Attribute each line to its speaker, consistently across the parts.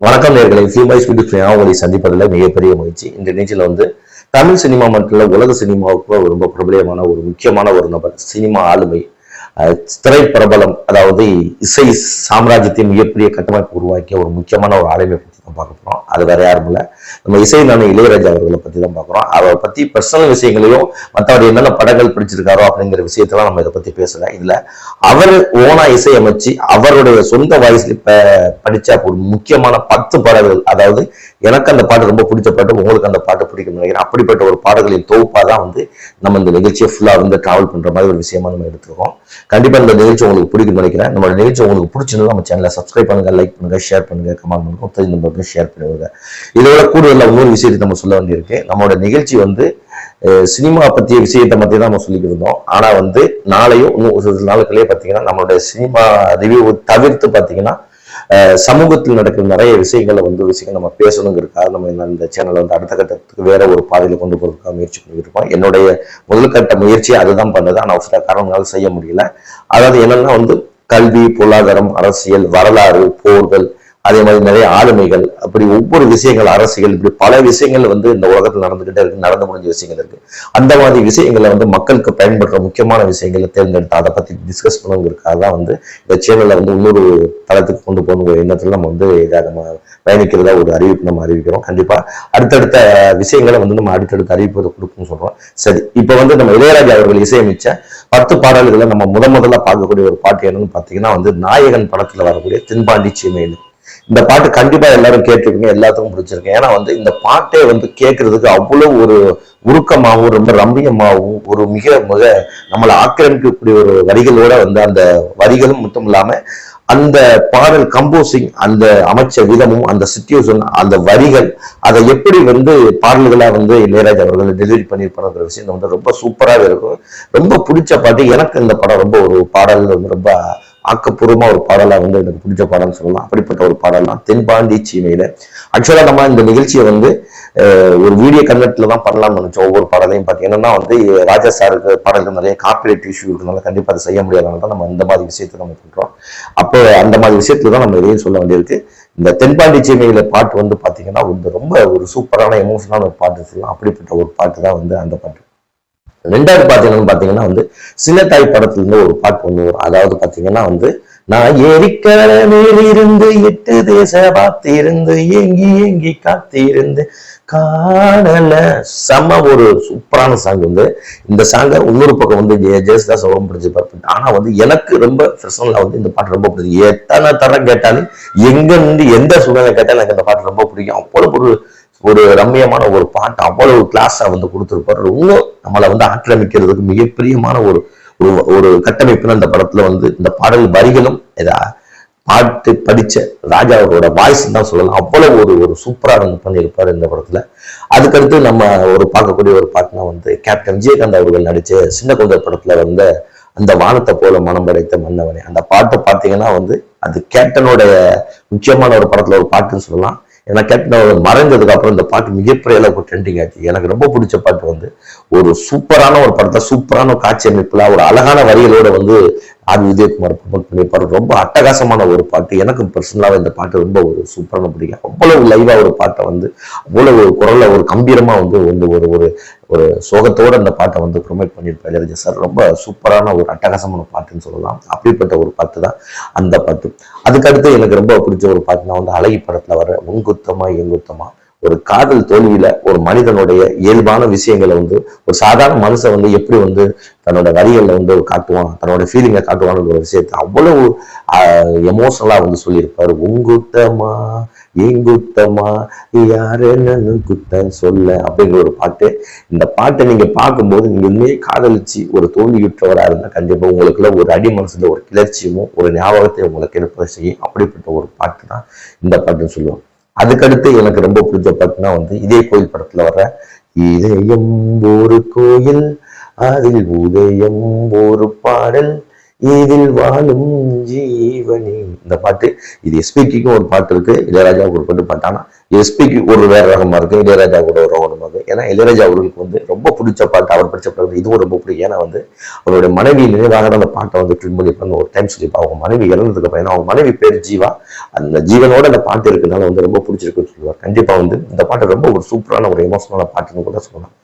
Speaker 1: வணக்கம் நேர்களை few speed உங்களை சந்திப்பதில் மிகப்பெரிய முயற்சி இந்த நிகழ்ச்சியில் வந்து தமிழ் சினிமா மட்டும் உலக சினிமாவுக்கு ரொம்ப பிரபலமான ஒரு முக்கியமான ஒரு நபர் சினிமா ஆளுமை திரை பிரபலம் அதாவது இசை சாம்ராஜ்யத்தின் மிகப்பெரிய கட்டமைப்பு உருவாக்கிய ஒரு முக்கியமான ஒரு ஆளுமை பார்க்க போகிறோம் அது வேற யாரும் இல்லை. நம்ம இசை நானும் இளையராஜா அவர்களை பற்றி தான் பார்க்குறோம் அவரை பற்றி பர்சனல் விஷயங்களையும் மற்றவர் என்னென்ன படங்கள் பிடிச்சிருக்காரோ அப்படிங்கிற விஷயத்தெல்லாம் நம்ம இதை பற்றி பேசலை. இதில் அவர் ஓனா இசையமைச்சு அவருடைய சொந்த வாய்ஸ்ல இப்ப படிச்ச ஒரு முக்கியமான பத்து பாடல்கள் அதாவது எனக்கு அந்த பாட்டு ரொம்ப பிடிச்ச பாட்டு உங்களுக்கு அந்த பாட்டு பிடிக்கும் நினைக்கிறேன். அப்படிப்பட்ட ஒரு பாடல்களின் தொகுப்பாக தான் வந்து நம்ம இந்த நிகழ்ச்சியை ஃபுல்லாக வந்து டிராவல் பண்ற மாதிரி ஒரு விஷயமா நம்ம எடுத்துருக்கோம். கண்டிப்பாக இந்த நிகழ்ச்சி உங்களுக்கு பிடிக்கும் நினைக்கிறேன். நம்மளோட நிகழ்ச்சி உங்களுக்கு பிடிச்சிருந்தா நம்ம சேனலை சப்ஸ்கிரைப் பண்ணுங்க லைக் பண்ணுங்க ஷேர் பண்ணுங்க கமெண்ட் பண்ணுங்க தெரிஞ்ச நம்பருக்கு ஷேர் பண்ணிவிடுங்க இதோட கூடுதல் இன்னொரு விஷயத்தை நம்ம சொல்ல வேண்டியிருக்கு. நம்மளோட நிகழ்ச்சி வந்து சினிமா பற்றிய விஷயத்தை பற்றி தான் நம்ம சொல்லிக்கிட்டு இருந்தோம். வந்து நாளையும் இன்னும் ஒரு சில நாளுக்குள்ளேயே பார்த்தீங்கன்னா நம்மளுடைய சினிமா ரிவ்யூ தவிர்த்து பார்த்தீங்கன்னா சமூகத்தில் நடக்கிற நிறைய விஷயங்களை வந்து விஷயங்கள் நம்ம பேசணுங்கிறதுக்காக நம்ம இந்த- சேனலை வந்து அடுத்த கட்டத்துக்கு வேற ஒரு பாதையில் கொண்டு போகிறதுக்காக முயற்சி பண்ணிட்டு இருக்கோம். என்னுடைய முதல் கட்ட முயற்சி அதுதான் பண்ணது. ஆனால் சில காரணங்களால் செய்ய முடியல. அதாவது என்னன்னா வந்து கல்வி பொருளாதாரம் அரசியல் வரலாறு போர்கள் அதே மாதிரி நிறைய ஆளுமைகள் இப்படி ஒவ்வொரு விஷயங்கள் அரசியல் இப்படி பல விஷயங்கள் வந்து இந்த உலகத்தில் நடந்துகிட்டே இருக்கு நடந்து முடிஞ்ச விஷயங்கள் இருக்கு. அந்த மாதிரி விஷயங்களை வந்து மக்களுக்கு பயன்படுற முக்கியமான விஷயங்களை தேர்ந்தெடுத்து அதை பத்தி டிஸ்கஸ் பண்ணுங்கிறதுக்காக தான் வந்து இந்த சேனலை வந்து இன்னொரு தளத்துக்கு கொண்டு போகணும் எண்ணத்துல நம்ம வந்து இதாக நம்ம பயணிக்கிறதா ஒரு அறிவிப்பு நம்ம அறிவிக்கிறோம். கண்டிப்பா அடுத்தடுத்த விஷயங்களை வந்து நம்ம அடுத்தடுத்த அறிவிப்பு கொடுக்கணும்னு சொல்றோம். சரி இப்ப வந்து நம்ம இளையராஜா அவர்கள் இசையமைச்ச பத்து பாடல்களை நம்ம முத முதல்ல பார்க்கக்கூடிய ஒரு பாட்டு என்னன்னு பாத்தீங்கன்னா வந்து நாயகன் படத்துல வரக்கூடிய தென்பாண்டி சீமையில் இந்த பாட்டு கண்டிப்பா எல்லாரும் கேட்டிருக்கீங்க எல்லாத்துக்கும் பிடிச்சிருக்கு. ஏன்னா வந்து இந்த பாட்டே வந்து கேட்கறதுக்கு அவ்வளவு ஒரு உருக்கமாகவும் ரொம்ப ரம்மியமாகவும் ஒரு மிக மிக நம்மளை ஆக்கிரமிக்கக்கூடிய ஒரு வரிகளோட வந்து அந்த வரிகளும் மட்டும் இல்லாம அந்த பாடல் கம்போசிங் அந்த அமைச்ச விதமும் அந்த சுச்சுவேஷன் அந்த வரிகள் அதை எப்படி வந்து பாடல்களா வந்து இளையராஜ் அவர்கள் டெலிவரி பண்ணியிருப்பாங்கிற விஷயம் வந்து ரொம்ப சூப்பராகவே இருக்கும். ரொம்ப பிடிச்ச பாட்டு. எனக்கு இந்த படம் ரொம்ப ஒரு பாடல் வந்து ரொம்ப ஆக்கப்பூர்வமாக ஒரு பாடலாக வந்து எனக்கு பிடிச்ச பாடல்னு சொல்லலாம். அப்படிப்பட்ட ஒரு பாடல் தான் தென்பாண்டி சீமையில். ஆக்சுவலாக நம்ம இந்த நிகழ்ச்சியை வந்து ஒரு வீடியோ கன்வெர்ட்டில் தான் பண்ணலாம்னு நினைச்சோம். ஒவ்வொரு பாடலையும் பார்த்தீங்கன்னா வந்து ராஜா சாருக்கு பாடல்கள் நிறைய காப்பிரைட் இஷ்யூ இருக்கனால கண்டிப்பாக அதை செய்ய முடியாதனால தான் நம்ம இந்த மாதிரி விஷயத்தை நம்ம பண்ணுறோம் அப்போ அந்த மாதிரி விஷயத்தில் தான் நம்ம இதையும் சொல்ல வேண்டியிருக்கு. இந்த தென்பாண்டி சீமையில பாட்டு வந்து பார்த்தீங்கன்னா வந்து ரொம்ப ஒரு சூப்பரான எமோஷனான ஒரு பாட்டு சொல்லலாம். அப்படிப்பட்ட ஒரு பாட்டு தான் வந்து அந்த பாட்டு. ரெண்டாவது பாட்டு என்னன்னு பாத்தீங்கன்னா வந்து சில படத்துல இருந்து ஒரு பாட்டு ஒன்று வரும். அதாவது பாத்தீங்கன்னா வந்து நான் ஏரிக்கர மேலிருந்து எட்டு தேச பார்த்திருந்து ஏங்கி ஏங்கி காத்திருந்து காணல. செம்ம ஒரு சூப்பரான சாங் வந்து. இந்த சாங்கை இன்னொரு பக்கம் வந்து ஜெய- ஜெயசுதாஸ் ரொம்ப பிடிச்சிருப்பாரு. ஆனா வந்து எனக்கு ரொம்ப பர்சனலா வந்து இந்த பாட்டு ரொம்ப பிடிக்கும். எத்தனை தரம் கேட்டாலும் எங்க இருந்து எந்த சூழ்நிலை கேட்டாலும் எனக்கு இந்த பாட்டு ரொம்ப பிடிக்கும். அவ்வளவு ஒரு ஒரு ரம்மியமான ஒரு பாட்டு அவ்வளவு கிளாஸா வந்து கொடுத்துருப்பாரு. இன்னும் நம்மளை வந்து ஆக்கிரமிக்கிறதுக்கு மிகப்பெரியமான ஒரு ஒரு ஒரு கட்டமைப்புன்னு அந்த படத்துல வந்து இந்த பாடல் வரிகளும் இதா பாட்டு படிச்ச ராஜா அவரோட வாய்ஸ் தான் சொல்லலாம். அவ்வளவு ஒரு ஒரு சூப்பரா வந்து பண்ணியிருப்பாரு இந்த படத்துல. அதுக்கடுத்து நம்ம ஒரு பார்க்கக்கூடிய ஒரு பாட்டுனா வந்து கேப்டன் விஜயகாந்த் அவர்கள் நடிச்ச சின்ன குழந்தை படத்துல வந்து அந்த வானத்தை போல மனம் படைத்த மன்னவனே. அந்த பாட்டை பார்த்தீங்கன்னா வந்து அது கேப்டனோட முக்கியமான ஒரு படத்துல ஒரு பாட்டுன்னு சொல்லலாம். ஏன்னா கேப்டன் அவர் மறைஞ்சதுக்கு அப்புறம் இந்த பாட்டு மிகப்பெரிய அளவுக்கு ட்ரெண்டிங் ஆச்சு. எனக்கு ரொம்ப பிடிச்ச பாட்டு வந்து ஒரு சூப்பரான ஒரு படத்தை சூப்பரான காட்சி அமைப்புல ஒரு அழகான வரிகளோட வந்து ஆர். விஜயகுமார் ப்ரமோட் பண்ணியிருப்பாரு ரொம்ப அட்டகாசமான ஒரு பாட்டு. எனக்கு பர்சனலாக இந்த பாட்டு ரொம்ப ஒரு சூப்பரான பிடிக்கும் அவ்வளவு லைவாக ஒரு பாட்டை வந்து அவ்வளவு ஒரு குரலில் ஒரு கம்பீரமாக வந்து வந்து ஒரு ஒரு ஒரு சோகத்தோடு அந்த பாட்டை வந்து ப்ரொமோட் பண்ணியிருப்பார் இளையராஜா சார். ரொம்ப சூப்பரான ஒரு அட்டகாசமான பாட்டுன்னு சொல்லலாம். அப்படிப்பட்ட ஒரு பாட்டு தான் அந்த பாட்டு. அதுக்கடுத்து எனக்கு ரொம்ப பிடிச்ச ஒரு பாட்டுனா வந்து அழகி படத்தில் வர உங்குத்தமா எங்குத்தமா ஒரு காதல் தோல்வியில ஒரு மனிதனுடைய இயல்பான விஷயங்களை வந்து ஒரு சாதாரண மனுஷன் வந்து எப்படி வந்து தன்னோட வரிகளில் வந்து காட்டுவான் தன்னோட ஃபீலிங்கை காட்டுவான்னு ஒரு விஷயத்தை அவ்வளவு எமோஷனலா வந்து சொல்லியிருப்பாரு. உங்குத்தமா எங்குத்தமா யாரு என்னன்னு குத்தம் சொல்ல அப்படிங்கிற ஒரு பாட்டு. இந்த பாட்டை நீங்க பார்க்கும்போது நீங்க உண்மையே காதலிச்சு ஒரு தோல்வியுற்றவராக இருந்தா கண்டிப்பா உங்களுக்குள்ள ஒரு அடி மனசுல ஒரு கிளர்ச்சியும் ஒரு ஞாபகத்தை உங்களுக்கு எழுப்ப செய்யும். அப்படிப்பட்ட ஒரு பாட்டு தான் இந்த பாட்டுன்னு சொல்லுவாங்க. அதுக்கடுத்து எனக்கு ரொம்ப பிடிச்ச பாட்டுனா வந்து இதே கோயில் படத்துல வர்ற இதயம் ஒரு கோயில் அதில் உதயம் ஒரு பாடல் இதில் வாழும் ஜீவனி. இந்த பாட்டு இது எஸ்பிக்கும் ஒரு பாட்டு இருக்கு இளையராஜாவுக்கு ஒரு பாட்டு. பாட்டானா எஸ்பிக்கு ஒரு வேற ரகமா இருக்கு இளையராஜா கூட ஒரு ரகமா இருக்கு ஏன்னா இளையராஜா அவர்களுக்கு வந்து ரொம்ப பிடிச்ச பாட்டு அவர் படிச்ச பாட்டு இதுவும் ரொம்ப பிடிக்கும். ஏன்னா வந்து அவருடைய மனைவி நினைவாக அந்த பாட்டை வந்து ட்ரிம் பண்ணி ஒரு டைம் சொல்லி அவங்க மனைவி இறந்ததுக்கு அப்புறம் அவங்க மனைவி பேர் ஜீவா. அந்த ஜீவனோட அந்த பாட்டு இருக்கிறதுனால வந்து ரொம்ப பிடிச்சிருக்குன்னு சொல்லுவார். கண்டிப்பா வந்து இந்த பாட்டு ரொம்ப ஒரு சூப்பரான ஒரு எமோஷனலான பாட்டுன்னு கூட சொல்லலாம்.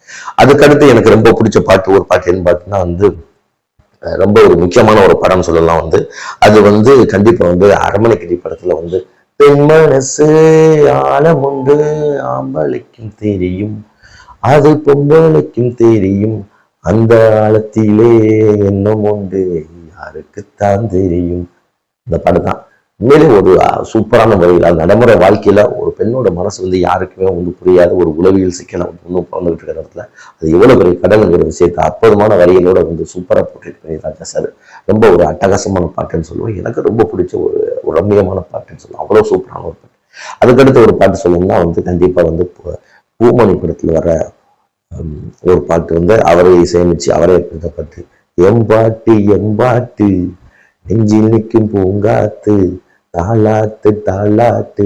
Speaker 1: அதுக்கடுத்து எனக்கு ரொம்ப பிடிச்ச பாட்டு ஒரு பாட்டு என்ன பாட்டுன்னா வந்து ரொம்ப ஒரு முக்கியமான ஒரு படம் சொல்லலாம் வந்து. அது வந்து கண்டிப்பா வந்து அரமனைக்கிரி படத்துல வந்து பெண் மனசு ஆழம் உண்டு ஆம்பளைக்கும் தெரியும் அது பொம்பளைக்கும் தெரியும் அந்த ஆழத்திலே என்னும் உண்டு யாருக்குத்தான் தெரியும். இந்த படம் தான் உண்மையிலே ஒரு சூப்பரான முறையில் நடைமுறை வாழ்க்கையில ஒரு பெண்ணோட மனசு வந்து யாருக்குமே வந்து புரியாத. ஒரு உளவியல் சிக்கலை வந்து பிறந்துகிட்டு இருக்கிற இடத்துல அது எவ்வளவு பெரிய கடலுங்கிற விஷயத்தை அற்புதமான வரிகளோட வந்து சூப்பராக போட்டுட்டு பண்ணியிருக்காங்க சார் ரொம்ப ஒரு அட்டகாசமான பாட்டுன்னு சொல்லுவோம். எனக்கு ரொம்ப பிடிச்ச ஒரு ஒரு ரம்மியமான பாட்டுன்னு சொல்லுவோம். அவ்வளவு சூப்பரான ஒரு பாட்டு. அதுக்கடுத்து ஒரு பாட்டு சொல்லணும்னா வந்து கண்டிப்பா வந்து பூமணி படத்துல வர ஒரு பாட்டு வந்து அவரே இசையமைச்சு அவரே எடுத்த பாட்டு. எம்பாட்டு எம்பாட்டு நெஞ்சில் நிற்கும் பூங்காத்து தாளாட்டு தாளாட்டு.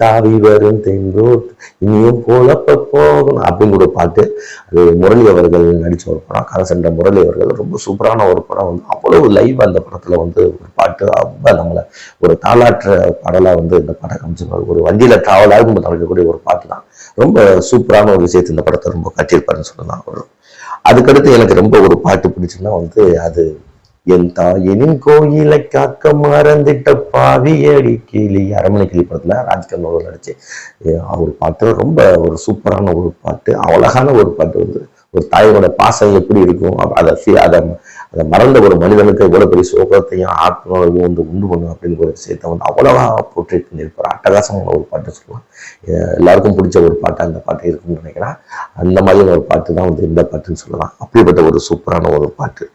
Speaker 1: தாவி வரும் தெங்கோட்டு இனியும் போலப்ப போகணும் அப்படின்னு ஒரு பாட்டு. அது முரளி அவர்கள் நடித்த ஒரு படம். கதை சென்ற முரளி அவர்கள். ரொம்ப சூப்பரான ஒரு படம். வந்து அவ்வளவு லைவ் அந்த படத்துல வந்து ஒரு பாட்டு. ரொம்ப நம்மளை ஒரு தாளாற்ற பாடலா வந்து இந்த படம் காமிச்சிருப்பாரு. ஒரு வண்டியில டிராவல் ஆகும் நடக்கக்கூடிய ஒரு பாட்டு தான் ரொம்ப சூப்பரான ஒரு விஷயத்தை இந்த படத்தை ரொம்ப கட்டியிருப்பாருன்னு சொல்லலாம். அவர் அதுக்கடுத்து எனக்கு ரொம்ப ஒரு பாட்டு பிடிச்சுன்னா வந்து அது என் தாயினின் கோயிலை காக்க மறந்துட்ட பாவியடி கிளி அரமனை கிளி படத்துல ராஜ்கண்ணன் நடிச்சு அவர் பாட்டு ரொம்ப ஒரு சூப்பரான ஒரு பாட்டு அழகான ஒரு பாட்டு வந்து ஒரு தாயோட பாசம் எப்படி இருக்கும்? அதை அதை அதை மறந்த ஒரு மனிதனுக்கு எவ்வளோ பெரிய சோகத்தையும் ஆத்மாவையும் வந்து உண்டு பண்ணும் அப்படின்னு ஒரு விஷயத்தை வந்து அவ்வளவா போர்ட்ரேட் பண்ணியிருப்பார். அட்டகாசமான ஒரு பாட்டை சொல்லலாம் எல்லாருக்கும் பிடிச்ச ஒரு பாட்டு அந்த பாட்டு இருக்குன்னு நினைக்கிறேன். அந்த மாதிரியான ஒரு பாட்டு தான் வந்து இந்த பாட்டுன்னு சொல்லலாம். அப்படிப்பட்ட ஒரு சூப்பரான ஒரு பாட்டு.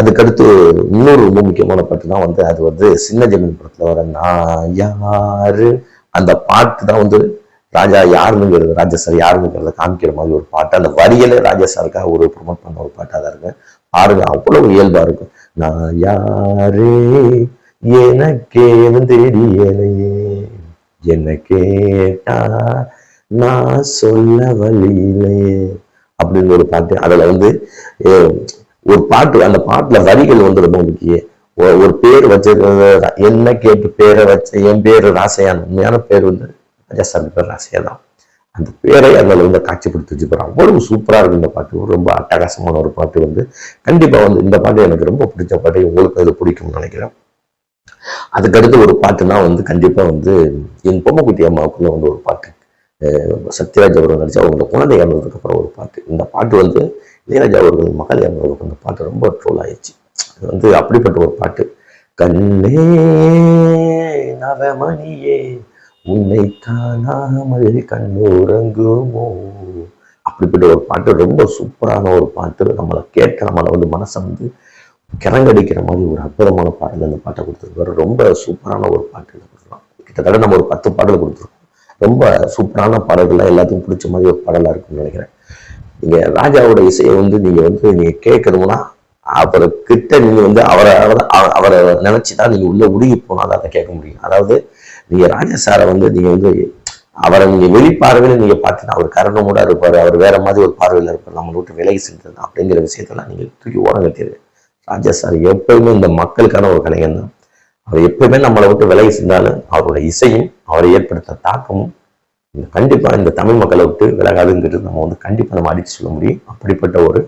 Speaker 1: அதுக்கடுத்து இன்னொரு ரொம்ப முக்கியமான பாட்டு தான் வந்து அது வந்து சின்ன ஜமீன் படத்தில் வர நான் யாரு? அந்த பாட்டு தான் வந்து ராஜா யாருங்கிறது ராஜா சார் யாருங்கிறத காமிக்கிற மாதிரி ஒரு பாட்டு. அந்த வரியில ராஜா சாருக்காக ஒரு ப்ரொமோட் பண்ண ஒரு பாட்டாக தான் இருக்கு பாருங்க அவ்வளவு இயல்பா இருக்கும். நான் யாரு எனக்கேவும் தெரியலையே என்ன கேட்டா நான் சொல்ல வழியிலையே அப்படின்னு ஒரு பாட்டு. அதில் வந்து ஒரு பாட்டு அந்த பாட்டில் வரிகள் வந்து ரொம்ப முக்கியம். ஒ- ஒரு பேர் வச்சிருக்கிறது என்ன கேட்டு பேரை வச்ச என் பேர் ராசையான் உண்மையான பேர் வந்து ராஜாசாமி பேர் ராசையா தான் அந்த பேரை அதில் வந்து காட்சிப்படுத்தி வச்சுப்பாரு அவ்வளவு சூப்பரா இருக்கு இந்த பாட்டு. ரொம்ப அட்டகாசமான ஒரு பாட்டு வந்து கண்டிப்பா வந்து இந்த பாட்டு எனக்கு ரொம்ப பிடிச்ச பாட்டு. உங்களுக்கு அது பிடிக்கும்னு நினைக்கிறேன். அதுக்கடுத்து ஒரு பாட்டுனா வந்து கண்டிப்பா வந்து என் பொம்மைக்குட்டி அம்மாவுக்குள்ள வந்து ஒரு பாட்டு. சத்யராஜ் அவர்கள் நடிச்சு அவங்களோட குழந்தை இறந்ததுக்கு அப்புறம் ஒரு பாட்டு. இந்த பாட்டு வந்து இளையராஜா அவர்கள் மகள் இறந்ததுக்கு அந்த பாட்டு ரொம்ப ட்ரோல் ஆயிடுச்சு. அது வந்து அப்படிப்பட்ட ஒரு பாட்டு. கண்ணே நவமணியே உன்னை காணாமல் கண்ணோரங்குமோ அப்படிப்பட்ட ஒரு பாட்டு ரொம்ப சூப்பரான ஒரு பாட்டு. நம்மளை கேட்க நம்மளை வந்து மனசை வந்து கிறங்கடிக்கிற மாதிரி ஒரு அற்புதமான பாடல் அந்த பாட்டை கொடுத்துருக்காரு. ரொம்ப சூப்பரான ஒரு பாட்டு கொடுக்கலாம் கிட்டத்தட்ட நம்ம ஒரு பத்து பாடல் கொடுத்துருக்கோம். ரொம்ப சூப்பரான பாடல்கள்லாம் எல்லாத்துக்கும் பிடிச்ச மாதிரி ஒரு பாடலா இருக்கும்னு நினைக்கிறேன். நீங்க ராஜாவோட இசையை வந்து நீங்க வந்து நீங்க கேட்கணும்னா அவரை கிட்ட நீங்க வந்து அவரை அவரை- நினச்சி தான் நீங்க உள்ள உருகி போனால் அதை கேட்க முடியும். அதாவது நீங்க ராஜா சாரை வந்து நீங்க வந்து அவரை நீங்க வெளிப்பார்வையில நீங்க பார்த்தீங்கன்னா அவர் கரணமோட இருப்பாரு. அவர் வேற மாதிரி ஒரு பார்வையில இருப்பார். நம்மளை விட்டு விலகி சென்றது அப்படிங்கிற விஷயத்தெல்லாம் நீங்க தூக்கி ஓரம் கட்டிடுங்க. ராஜா சார் எப்பயுமே இந்த மக்களுக்கான ஒரு கலைஞன் தான். அவர் எப்பயுமே நம்மளை விட்டு விலகி சென்றாலும் அவரோட இசையும் அவரை ஏற்படுத்த தாக்கமும் கண்டிப்பா இந்த தமிழ் மக்களை விட்டு விலகாதுங்கிறது நம்ம வந்து கண்டிப்பா நம்ம அடிச்சு சொல்ல முடியும். அப்படிப்பட்ட ஒரு